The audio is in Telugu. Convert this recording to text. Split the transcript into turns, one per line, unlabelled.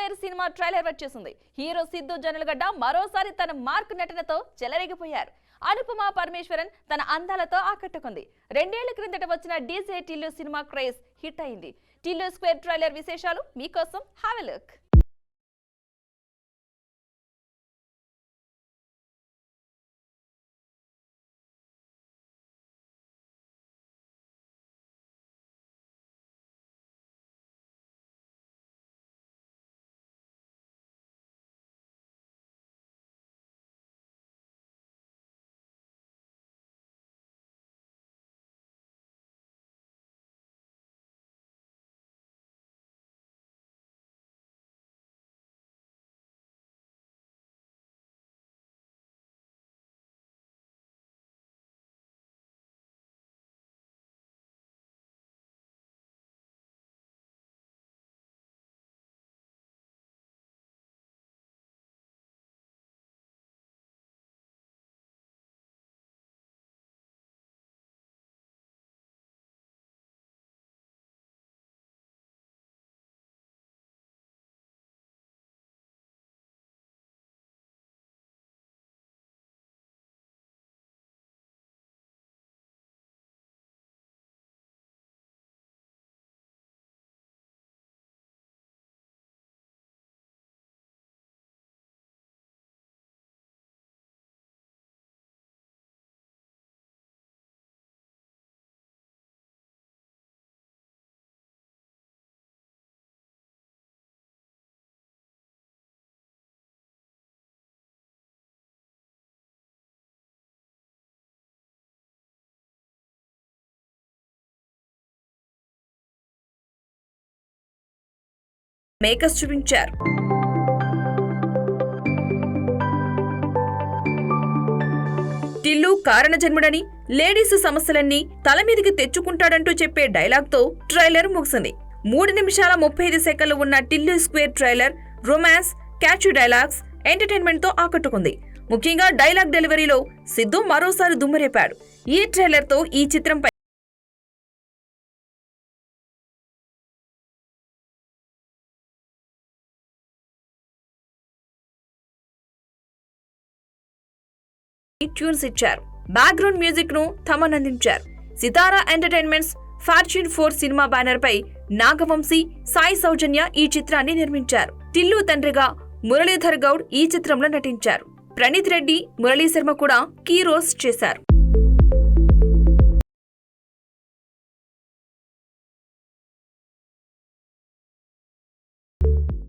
స్క్వేర్ సినిమా ట్రైలర్ వచ్చేసింది. హీరో సిద్ధు జనలగడ్డ మరోసారి తన మార్క్ నటనతో చెలరేగిపోయారు. అనుపమ పరమేశ్వరన్ తన అందాలతో ఆకట్టుకుంది. రెండేళ్ళ క్రిందట వచ్చిన DJ Tillu cinema craze hit అయింది. టిల్లు స్క్వేర్ ట్రైలర్ విశేషాలు మీకోసం హ్యావ్ లుక్. మేకర్స్ చూపించారు. టిల్లు కారణజన్ముడని లేడీస్ సమస్యలన్నీ తల మీదకి తెచ్చుకుంటాడంటూ చెప్పే డైలాగ్తో ట్రైలర్ ముగిసింది. మూడు నిమిషాల ముప్పై ఐదు సెకండ్లు ఉన్న Tillu square trailer romance catch dialogues ఎంటర్టైన్మెంట్తో ఆకట్టుకుంది. ముఖ్యంగా డైలాగ్ డెలివరీలో సిద్ధు మరోసారి దుమ్మురేపాడు ఈ ట్రైలర్తో ఈ చిత్రంపై ట్యూన్స్ ఇచ్చారు. బ్యాక్గ్రౌండ్ మ్యూజిక్ను తమన్ అందించారు Sithara entertainments fortune four cinema banner పై నాగవంశీ సాయి సౌజన్య ఈ చిత్రాన్ని నిర్మించారు. టిల్లు తండ్రిగా మురళీధర్ గౌడ్ ఈ చిత్రంలో నటించారు. ప్రణీత్ రెడ్డి మురళీ శర్మ కూడా కీ రోల్స్ చేశారు.